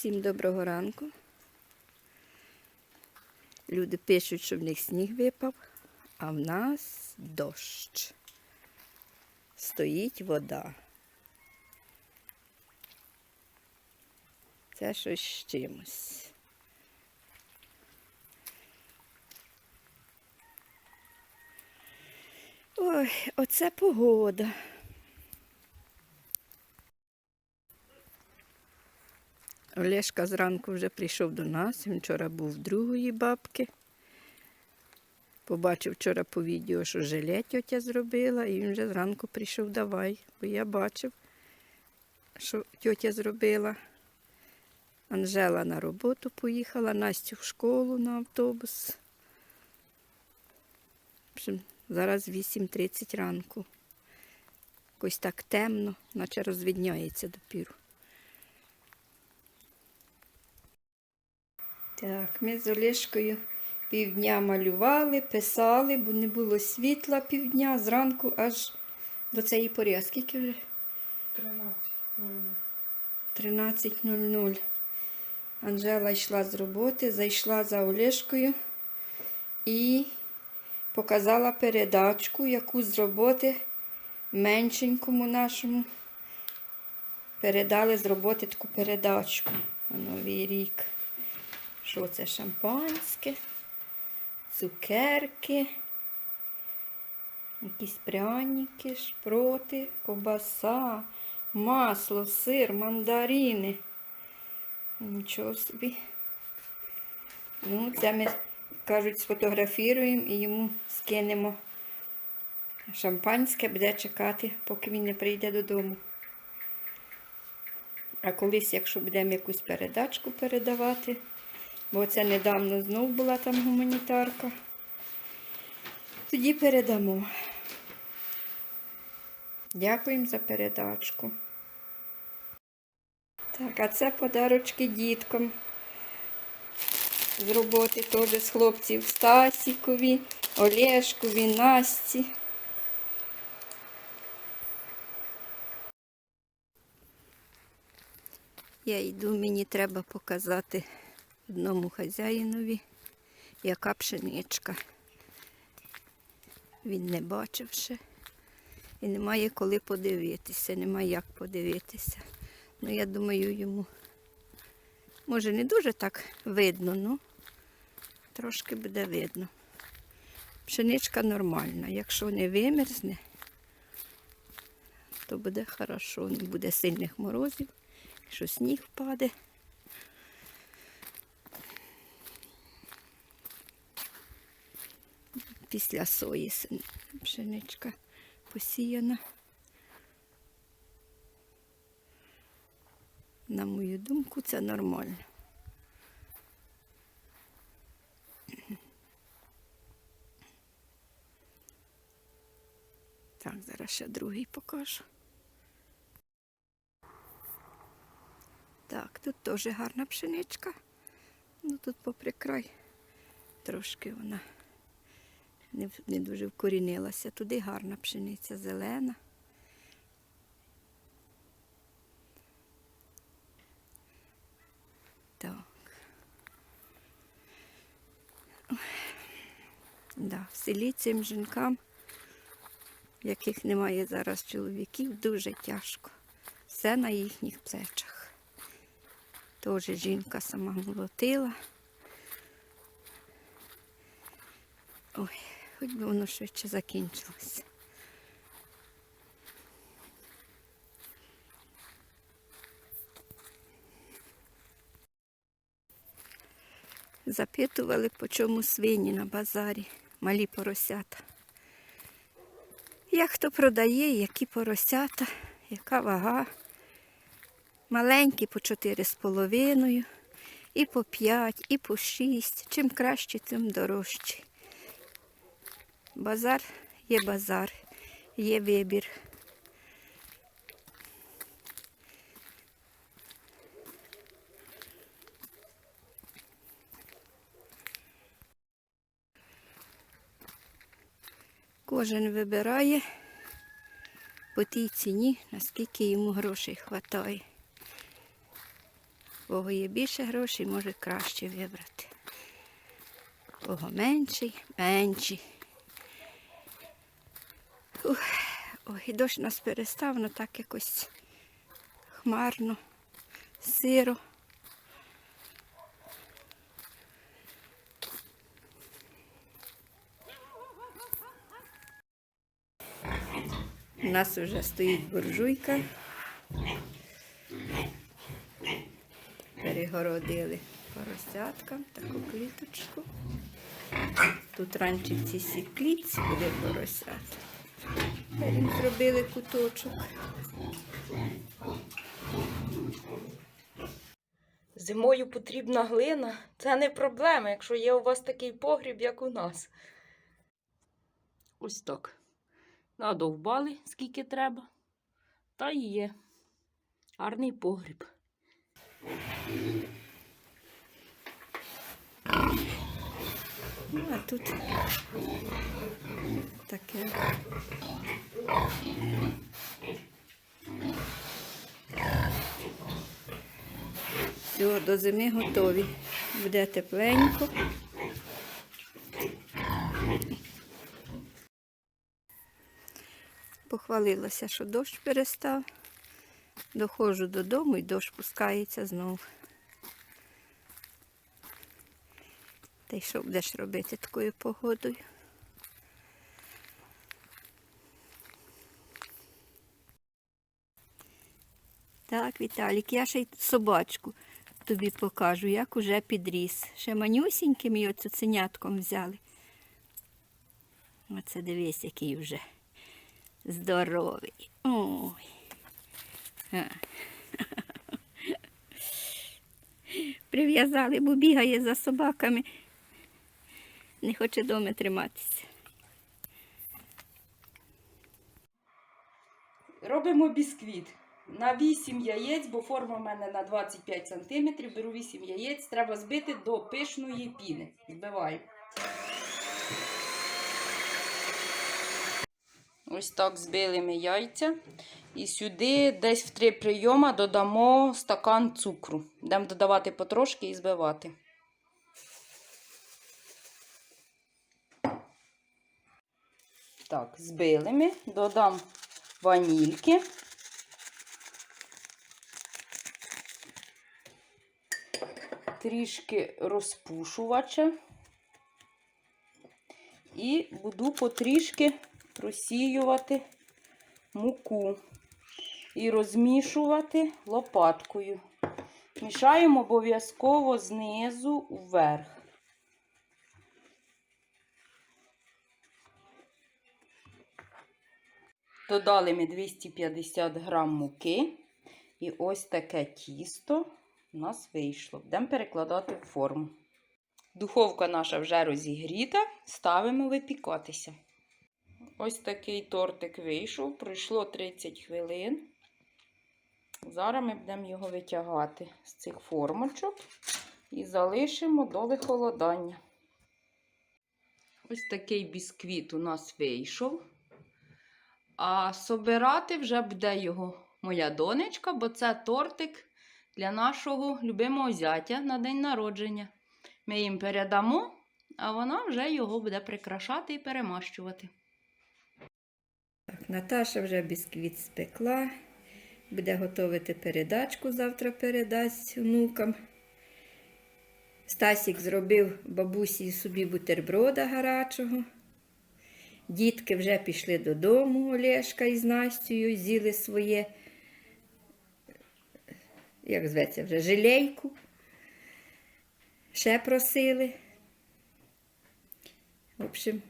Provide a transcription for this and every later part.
Всім доброго ранку. Люди пишуть, що в них сніг випав, а в нас дощ. Стоїть вода. Це щось з чимось. Ой, оце погода. Олешка зранку вже прийшов до нас. Він вчора був в другої бабки. Побачив вчора по відео, що желе тьотя зробила, і він вже зранку прийшов давай, бо я бачив, що тьотя зробила. Анжела на роботу поїхала, Настю в школу на автобус. Зараз 8.30 ранку. Якось так темно, наче розвідняється допіру. Так, ми з Олешкою півдня малювали, писали, бо не було світла півдня, зранку аж до цієї пори. А скільки вже? 13. 13.00. Анжела йшла з роботи, зайшла за Олешкою і показала передачку, яку з роботи меншенькому нашому передали з роботи таку передачку на Новий рік. Що це? Шампанське, цукерки, якісь пряники, шпроти, ковбаса, масло, сир, мандарини. Нічого собі. Ну, це ми, кажуть, сфотографіруємо і йому скинемо. Шампанське буде чекати, поки він не прийде додому. А колись, якщо будемо якусь передачку передавати, бо це недавно знов була там гуманітарка, тоді передамо. Дякуємо за передачку. Так, а це подарочки діткам з роботи теж з хлопців Стасікові, Олешкові, Насті. Я йду, мені треба показати одному хазяїнові, яка пшеничка. Він не бачив ще. І немає коли подивитися, немає як подивитися. Ну, я думаю, йому може не дуже так видно, ну трошки буде видно. Пшеничка нормальна. Якщо не вимерзне, то буде хорошо, не буде сильних морозів, якщо сніг впаде. Після сої пшеничка посіяна. На мою думку, це нормально. Так, зараз ще другий покажу. Так, тут теж гарна пшеничка. Ну тут попри край трошки вона не, не дуже вкорінилася. Туди гарна пшениця зелена. Так. Да, в селі цим жінкам, яких немає зараз чоловіків, дуже тяжко. Все на їхніх плечах. Теж жінка сама молотила. Ой, хоч би воно швидше закінчилося. Запитували, по чому свині на базарі, малі поросята. Як хто продає, які поросята, яка вага. Маленькі по чотири з половиною, і по п'ять, і по шість. Чим краще, тим дорожче. Базар є базар, є вибір. Кожен вибирає по тій ціні, наскільки йому грошей вистачає. кого є більше грошей, може краще вибрати. Кого менший, менші. Ой, дощ нас перестав, ну так якось хмарно, сиро. У нас вже стоїть буржуйка. Перегородили поросяткам таку кліточку. Тут раніше в цій клітці були поросята. Їм зробили куточок. Зимою потрібна глина. Це не проблема, якщо є у вас такий погріб, як у нас. Ось так. Надовбали, скільки треба. Та і є. Гарний погріб. Ну, а тут таке. Все, до зими готові. Буде тепленько. Похвалилася, що дощ перестав. Доходжу додому і дощ пускається знову. Та й що будеш робити такою погодою? Так, Віталік, я ще й собачку тобі покажу, як уже підріс. Ще манюсіньким і цуценятком взяли. Оце дивись, який вже здоровий. Ой. Прив'язали, бо бігає за собаками. Не хоче дома триматися. Робимо бісквіт. На 8 яєць, бо форма в мене на 25 см. Беру 8 яєць, треба збити до пишної піни. Збиваю. Ось так збили ми яйця. І сюди десь в три прийома додамо стакан цукру. Будемо додавати потрошки і збивати. Так, збили ми, додам ванільки. Трішки розпушувача. І буду потрішки просіювати муку і розмішувати лопаткою. Мішаємо обов'язково знизу вверх. Додали ми 250 грам муки. І ось таке тісто у нас вийшло. Будемо перекладати в форму. Духовка наша вже розігріта, ставимо випікатися. Ось такий тортик вийшов, пройшло 30 хвилин. Зараз ми будемо його витягати з цих формочок і залишимо до вихолодання. Ось такий бісквіт у нас вийшов. А собирати вже буде його моя донечка, бо це тортик для нашого любимого зятя на день народження. Ми їм передамо, а вона вже його буде прикрашати і перемащувати. Так, Наташа вже бісквіт спекла. Буде готувати передачку, завтра передасть внукам. Стасік зробив бабусі собі бутерброда гарячого. Дітки вже пішли додому, Олешка із Настю, з'їли своє, як зветься вже, жилейку. Ще просили. В общем,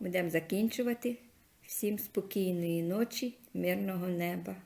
будемо закінчувати. Всім спокійної ночі, мирного неба.